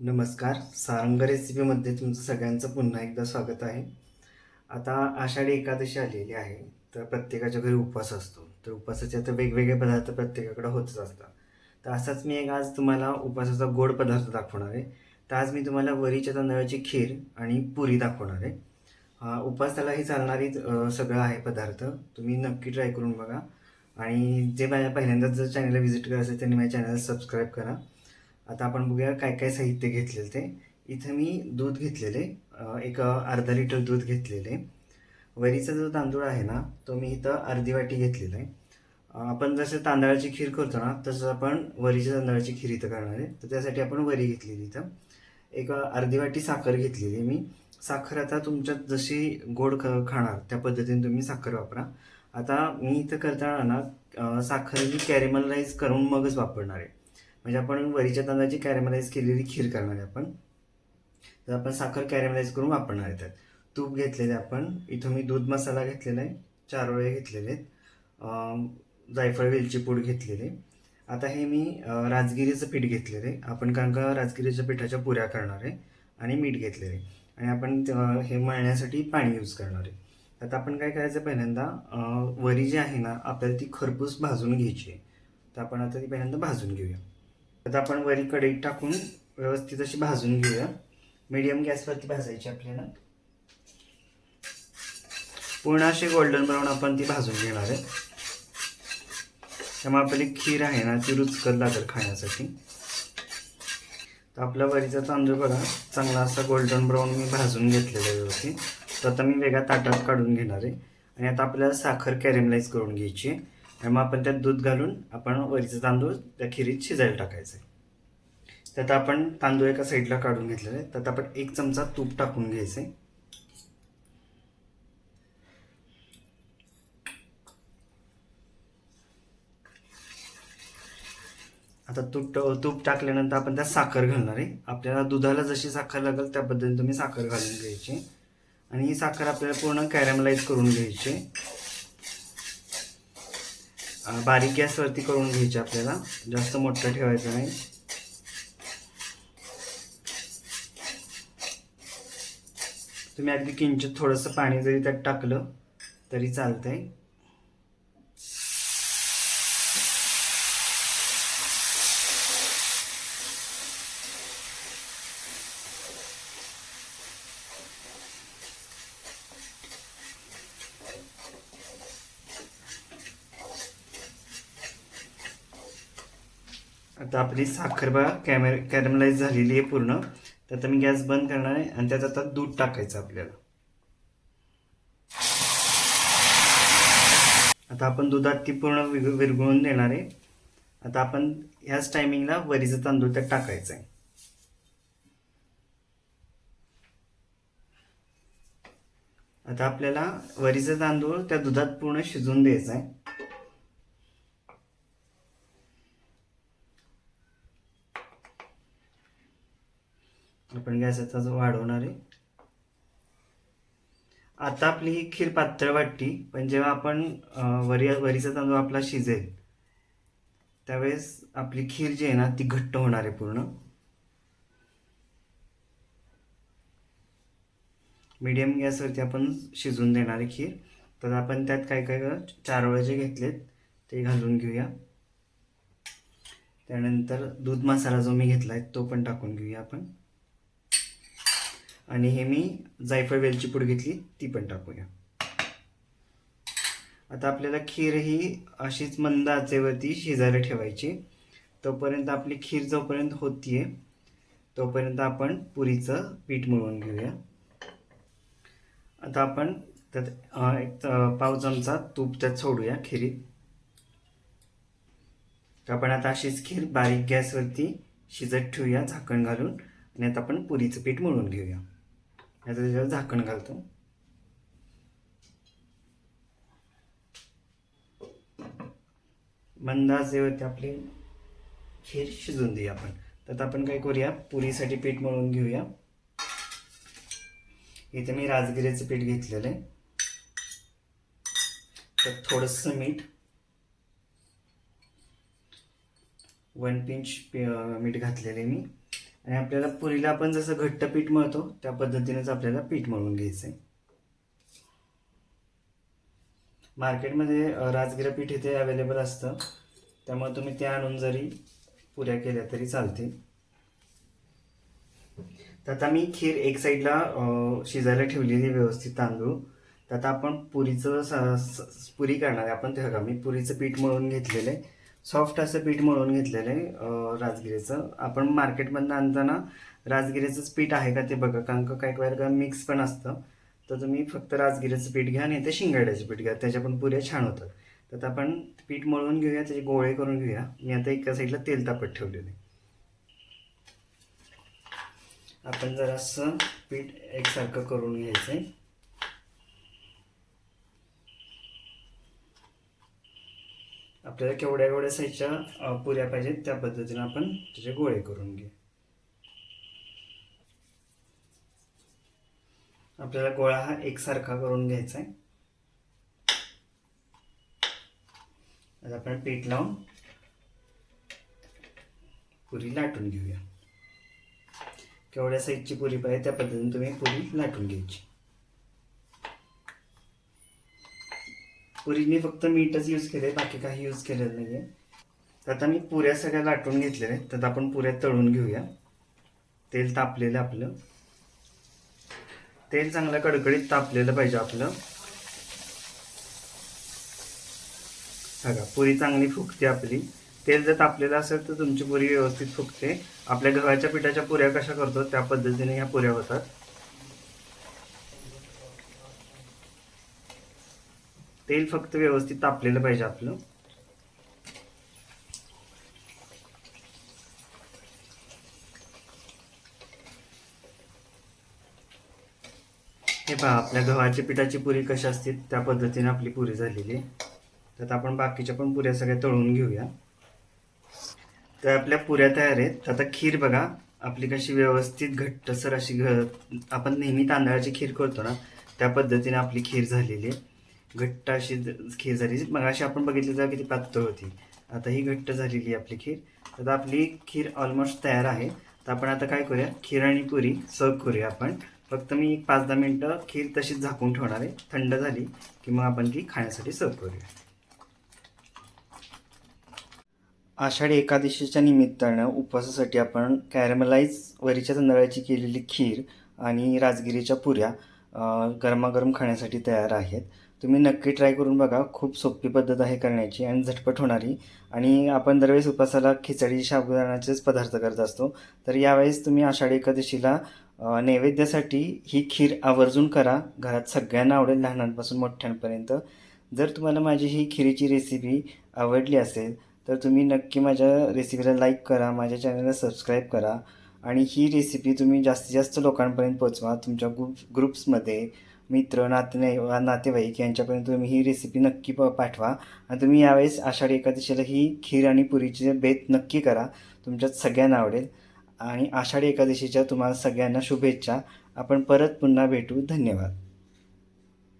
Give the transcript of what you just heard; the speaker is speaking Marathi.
नमस्कार. सारंग रेसिपीमध्ये तुमचं सगळ्यांचं पुन्हा एकदा स्वागत आहे. आता आषाढी एकादशी आलेली आहे तर प्रत्येकाच्या घरी उपवास असतो. तर उपवासाचे आता वेगवेगळे पदार्थ प्रत्येकाकडे होतच असतात. तर असाच मी एक आज तुम्हाला उपवासाचा गोड पदार्थ दाखवणार आहे. तर आज मी तुम्हाला वरीच्या तांदळाची खीर आणि पुरी दाखवणार आहे. उपवासालाही चालणारी सगळं आहे पदार्थ. तुम्ही नक्की ट्राय करून बघा. आणि जे माझ्या पहिल्यांदाच जर चॅनलला व्हिजिट करायचं असेल त्यांनी माझ्या चॅनलला सबस्क्राईब करा. आता आपण बघूया काय काय साहित्य घेतलेलं ते. इथं मी दूध घेतलेले एक अर्धा लिटर दूध घेतलेले वरीचा जो तांदूळ आहे ना तो मी इथं अर्धी वाटी घेतलेला आहे. आपण जसं तांदळाची खीर करतो ना तसं आपण वरीच्या तांदळाची खीर इथं करणार आहे. तर त्यासाठी आपण वरी घेतलेली इथं. एक अर्धी वाटी साखर घेतलेली मी. साखर आता तुमच्यात जशी गोड ख खाणार त्या पद्धतीने तुम्ही साखर वापरा. आता मी इथं करताना ना साखर मी कॅरेमलाइज करून मगच वापरणार आहे. म्हणजे आपण वरीच्या तांदळाची कॅरेमलाइज केलेली खीर करणार आहे आपण. तर आपण साखर कॅरेमलाइज करून वापरणार आहे त्यात तूप घेतलेले आपण. इथं मी दूध मसाला घेतलेला आहे. चार वेळे घेतलेले आहेत. जायफळ वेलची पूड घेतलेली आता हे मी राजगिरीचं पीठ घेतलेलं आहे. आपण कारण का राजगिरीच्या पिठाच्या पुऱ्या करणार आहे आणि मीठ घेतलेलं आहे. आणि आपण हे मळण्यासाठी पाणी यूज करणार आहे. आता आपण काय करायचं पहिल्यांदा वरी जी आहे ना आपल्याला ती खरपूस भाजून घ्यायची आहे. तर आपण आता ती पहिल्यांदा भाजून घेऊया. आता आपण वरी कढईत टाकून व्यवस्थित अशी भाजून घेऊया. मीडियम गॅसवरती भाजायची आपल्याला. पूर्ण अशी गोल्डन ब्राऊन आपण ती भाजून घेणार आहे त्यामुळे आपली खीर आहे ना ती रुचकर लागेल खाण्यासाठी. तर आपला वरीचा तांदूळ बघा चांगला असा गोल्डन ब्राऊन मी भाजून घेतलेला आहे व्यवस्थित. तर आता मी वेगळ्या ताटात काढून घेणार आहे. आणि आता आपल्याला साखर कॅरेमलाइज करून घ्यायची आहे. आणि मग आपण त्यात दूध घालून आपण वरीचं तांदूळ त्या खिरीत शिजायला टाकायचं. त्यात आपण तांदूळ एका साईडला काढून घेतलेला. आहे त्यात आपण एक चमचा तूप टाकून घ्यायचं. आहे आता तूप तूप टाकल्यानंतर आपण त्यात साखर घालणार आहे. आपल्याला दुधाला जशी साखर लागेल त्या पद्धतीने तुम्ही साखर घालून घ्यायची. आणि ही साखर आपल्याला पूर्ण कॅरमलाइज करून घ्यायची. आहे बारीक गॅसवरती करून घ्यायची आपल्याला. जास्त मोठं ठेवायचं नाही. तुम्ही अगदी किंचित थोडंसं पाणी जरी त्यात टाकलं तरी चालतंय. आता आपली साखरबा कॅमे कॅमेर कॅरमलाइज झालेली आहे पूर्ण. तर आता मी गॅस बंद करणार आहे आणि त्यात आता दूध टाकायचं आपल्याला. आता आपण दुधात ती पूर्ण विग- विरघळून देणार आहे. आता आपण ह्याच टायमिंगला वरीचं तांदूळ त्यात टाकायचं आहे. आता आपल्याला वरीचं तांदूळ त्या दुधात पूर्ण शिजून द्यायचं आहे. आपण गॅसचा जो वाढवणार आहे. आता आपली ही खीर पातळ वाटती पण जेव्हा आपण वरी वरीचा तांदूळ आपला शिजेल त्यावेळेस आपली खीर जी आहे ना ती घट्ट होणार आहे पूर्ण. मीडियम गॅसवरती आपण शिजून देणार आहे खीर. तर आपण त्यात काय काय चारोळे जे घेतलेत ते घालून घेऊया. त्यानंतर दूध मसाला जो मी घेतला आहे तो पण टाकून घेऊया आपण. आणि हे मी जायफळ वेलची पूड घेतली ती पण टाकूया. आता आपल्याला खीर ही अशीच मंद आचेवरती शिजायला ठेवायची. तोपर्यंत आपली खीर जोपर्यंत होतीये तोपर्यंत आपण पुरीचं पीठ मळून घेऊया. आता आपण त्यात एक पाव चमचा तूप त्यात सोडूया खिरीत. तर आपण आता अशीच खीर बारीक गॅसवरती शिजत ठेवूया झाकण घालून आणि आता आपण पुरीचं पीठ मळून घेऊया. आता त्याच्यावर झाकण घालतो. मंद आचेवरती आपली खीर शिजून देऊया आपण. तर आपण काय करूया? पुरीसाठी पीठ मळून घेऊया. इथे मी राजगिऱ्याचं पीठ घेतलेलं आहे. तर थोडंसं मीठ. वन पिंच मीठ घातलेलं आहे मी. आणि आपल्याला पुरीला आपण जसं घट्ट पीठ मळतो त्या पद्धतीनेच आपल्याला पीठ मळून घ्यायचं आहे. मार्केटमध्ये राजगिरा पीठ इथे अवेलेबल असतं. त्यामुळे तुम्ही ते आणून जरी पुऱ्या केल्या तरी चालतील. तर आता मी खीर एक साईडला शिजायला ठेवलेली व्यवस्थित तांदूळ. तर आता आपण पुरीचं स- पुरी करणार आहे. आपण ते बघा मी पुरीचं पीठ मळून घेतलेलं आहे. सॉफ्ट असं पीठ मळून घेतलेलं आहे राजगिरीचं. आपण मार्केटमधनं आणताना राजगिरीचंच पीठ आहे का ते बघा कारण का काही वेळेला मिक्स पण असतं. तर तुम्ही फक्त राजगिरीचं पीठ घ्या नाही ते शिंगाड्याचं पीठ घ्या त्याच्या पण पुऱ्या छान होतात. तर आता आपण पीठ मळून घेऊया त्याचे गोळे करून घेऊया. मी आता एका साईडला तेल तापत ठेवलेले आहे. आपण जरासं पीठ एकसारखं करून घ्यायचं आहे आपल्याला केवढ्या केवढ्या साईजच्या पुऱ्या पाहिजेत त्या पद्धतीने आपण त्याचे गोळे करून घेऊ. आपल्याला गोळा हा एकसारखा करून घ्यायचा आहे आता आपण पीठ लावून पुरी लाटून घेऊया. केवढ्या साईजची पुरी पाहिजे त्या पद्धतीने तुम्ही पुरी लाटून घ्यायची. पुरी मी फक्त मीठच यूज केले बाकी काही यूज केलेलं नाहीये. आहे आता मी पुऱ्या सगळ्या लाटून घेतलेल्या आहेत तर आपण पुऱ्या तळून घेऊया. तेल तापलेलं आपलं. तेल चांगलं कडकडीत तापलेलं पाहिजे आपलं. बघा पुरी चांगली फुगते आपली. तेल जर तापलेलं असेल तर तुमची पुरी व्यवस्थित फुगते. आपल्या गव्हाच्या पिठाच्या पुऱ्या कशा करतो त्या पद्धतीने ह्या पुऱ्या होतात. तेल फक्त व्यवस्थित तापलेलं पाहिजे आपलं. हे पहा आपल्या गव्हाच्या पिठाची पुरी कशी असते त्या पद्धतीने आपली पुरी झालेली आहे. तर आपण बाकीच्या पण पुऱ्या सगळ्या तळून घेऊया. तर आपल्या पुऱ्या तयार आहेत. आता खीर बघा आपली कशी व्यवस्थित घट्टसर अशी घ आपण नेहमी तांदळाची खीर करतो ना त्या पद्धतीने आपली खीर झालेली आहे. घट्ट अशी खीर झाली. मग अशी आपण बघितली तर किती पातळ होती. आता ही घट्ट झालेली आहे आपली खीर. तर आता आपली खीर ऑलमोस्ट तयार आहे. तर आपण आता काय करूया? खीर आणि पुरी सर्व करूया आपण. फक्त मी एक पाच दहा मिनटं खीर तशीच झाकून ठेवणार आहे. थंड झाली की मग आपण ती खाण्यासाठी सर्व करूया. आषाढी एकादशीच्या निमित्तानं उपवासासाठी आपण कॅरमलाइज वरीच्या तांदळाची केलेली खीर आणि राजगिरीच्या पुऱ्या गरमागरम खाण्यासाठी तयार आहेत. तुम्ही नक्की ट्राय करून बघा. खूप सोपी पद्धत आहे करण्याची आणि झटपट होणारी. आणि आपण दरवेळेस उपासाला खिचडी साबुदाणाचेच पदार्थ करत असतो. तर यावेळेस तुम्ही आषाढी एकादशीला नैवेद्यासाठी ही खीर आवर्जून करा. घरात सगळ्यांना आवडेल लहानांपासून मोठ्यांपर्यंत. जर तुम्हाला माझी ही खिरीची रेसिपी आवडली असेल तर तुम्ही नक्की माझ्या रेसिपीला लाईक करा माझ्या चॅनलला सबस्क्राईब करा. आणि ही रेसिपी तुम्ही जास्तीत जास्त लोकांपर्यंत पोचवा तुमच्या ग्रुप ग्रुप्समध्ये मित्र नातने नातेवाईक यांच्यापर्यंत तुम्ही ही रेसिपी नक्की प पाठवा. आणि तुम्ही यावेळेस आषाढी एकादशीला ही खीर आणि पुरीचे बेत नक्की करा. तुमच्यात सगळ्यांना आवडेल. आणि आषाढी एकादशीच्या तुम्हाला सगळ्यांना शुभेच्छा. आपण परत पुन्हा भेटू. धन्यवाद.